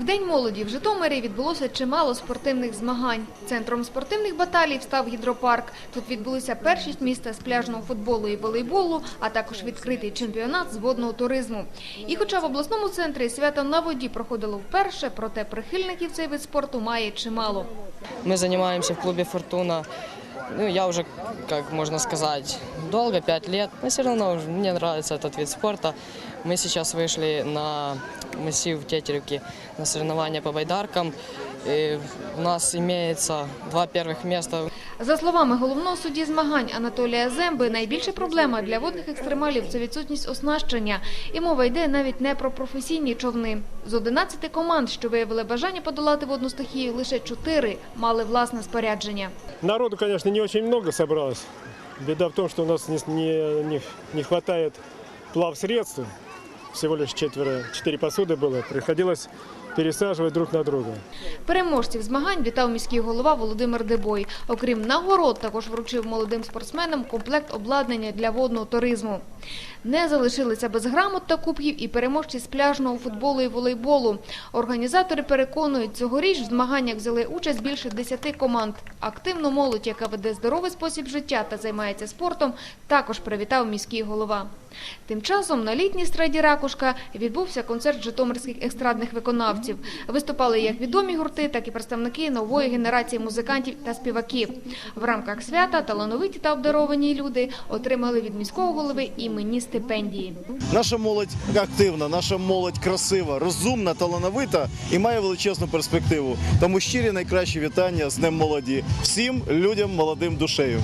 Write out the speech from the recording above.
В День молоді в Житомирі відбулося чимало спортивних змагань. Центром спортивних баталій став гідропарк. Тут відбулися першість міста з пляжного футболу і волейболу, а також відкритий чемпіонат з водного туризму. І хоча в обласному центрі свято на воді проходило вперше, проте прихильників цей вид спорту має чимало. Мы занимаемся в клубе «Фортуна» Ну, я уже, как можно сказать, долго, пять лет, но все равно мне нравится этот вид спорта. Мы сейчас вышли на массив Тетеревки на соревнования по байдаркам. И у нас имеется два первых места. За словами головного судді змагань Анатолія Земби, найбільша проблема для водних екстремалів – це відсутність оснащення. І мова йде навіть не про професійні човни. З 11 команд, що виявили бажання подолати водну стихію, лише 4 мали власне спорядження. Народу, конечно, не очень много собралось. Беда в том, что у нас не, не, не, не плавсредств Всего лишь четверо, четыре посуды было. Приходилось пересаживать друг на друга. Переможців змагань вітав міський голова Володимир Дебой. Окрім нагород, також вручив молодим спортсменам комплект обладнання для водного туризму. Не залишилися без грамот та кубків і переможці з пляжного футболу і волейболу. Організатори переконують, цьогоріч в змаганнях взяли участь більше 10 команд. Активну молодь, яка веде здоровий спосіб життя та займається спортом, також привітав міський голова. Тим часом на літній страді «Ракушка» відбувся концерт житомирських естрадних виконавців. Виступали як відомі гурти, так і представники нової генерації музикантів та співаків. В рамках свята талановиті та обдаровані люди отримали від міського голови іменні стипендії. Наша молодь активна, наша молодь красива, розумна, талановита і має величезну перспективу. Тому щирі найкращі вітання з Днем молоді всім людям молодим душею.